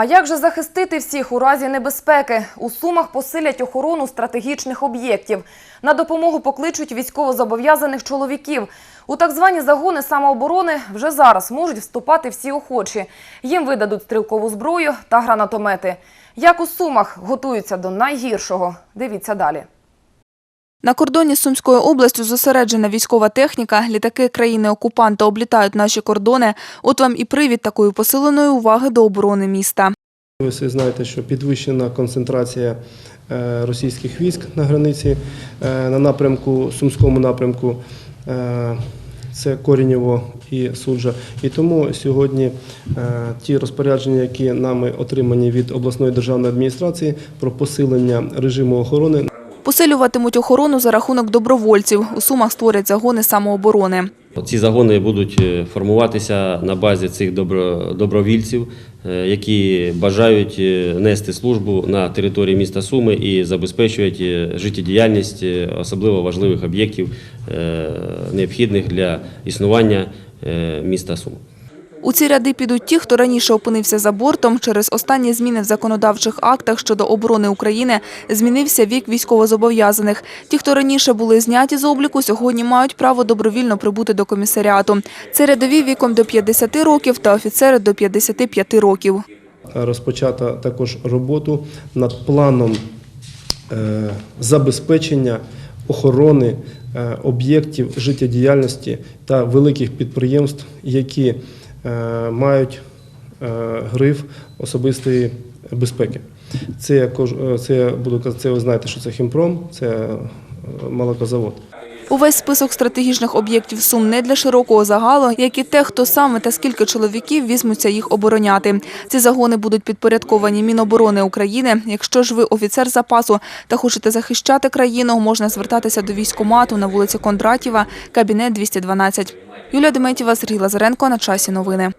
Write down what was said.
А як же захистити всіх у разі небезпеки? У Сумах посилять охорону стратегічних об'єктів. На допомогу покличуть військовозобов'язаних чоловіків. У так звані загони самооборони вже зараз можуть вступати всі охочі. Їм видадуть стрілкову зброю та гранатомети. Як у Сумах готуються до найгіршого? Дивіться далі. На кордоні з Сумською областю зосереджена військова техніка. Літаки країни-окупанта облітають наші кордони. От вам і привід такої посиленої уваги до оборони міста. Ви всі знаєте, що підвищена концентрація е, російських військ на границі е, на напрямку, Сумському напрямку. е, Це Корінєво і Суджа. І тому сьогодні ті розпорядження, які нами отримані від обласної державної адміністрації про посилення режиму охорони, Посилюватимуть охорону за рахунок добровольців. У Сумах створять загони самооборони. Ці загони будуть е, формуватися на базі цих добро- добровільців, е, які бажають е, нести службу на території міста Суми і забезпечують життєдіяльність особливо важливих об'єктів, необхідних для існування міста Суми. У ці ряди підуть ті, хто раніше опинився за бортом. Через останні зміни в законодавчих актах щодо оборони України змінився вік військовозобов'язаних. Ті, хто раніше були зняті з обліку, сьогодні мають право добровільно прибути до комісаріату. Це рядові віком до 50 років та офіцери до 55 років. розпочата також роботу над планом е, забезпечення охорони е, об'єктів життєдіяльності та великих підприємств, які мають е, гриф особистої безпеки. Це е, це буду це ви знаєте, що це хімпром, це е, молокозавод. Увесь список стратегічних об'єктів Сум не для широкого загалу, як і те, хто саме та скільки чоловіків візьмуться їх обороняти. Ці загони будуть підпорядковані Міноборони України. Якщо ж ви офіцер запасу та хочете захищати країну, можна звертатися до військкомату на вулиці Кондратєва, кабінет 212. Юлія Деметєва, Сергій Лазаренко. На часі новини.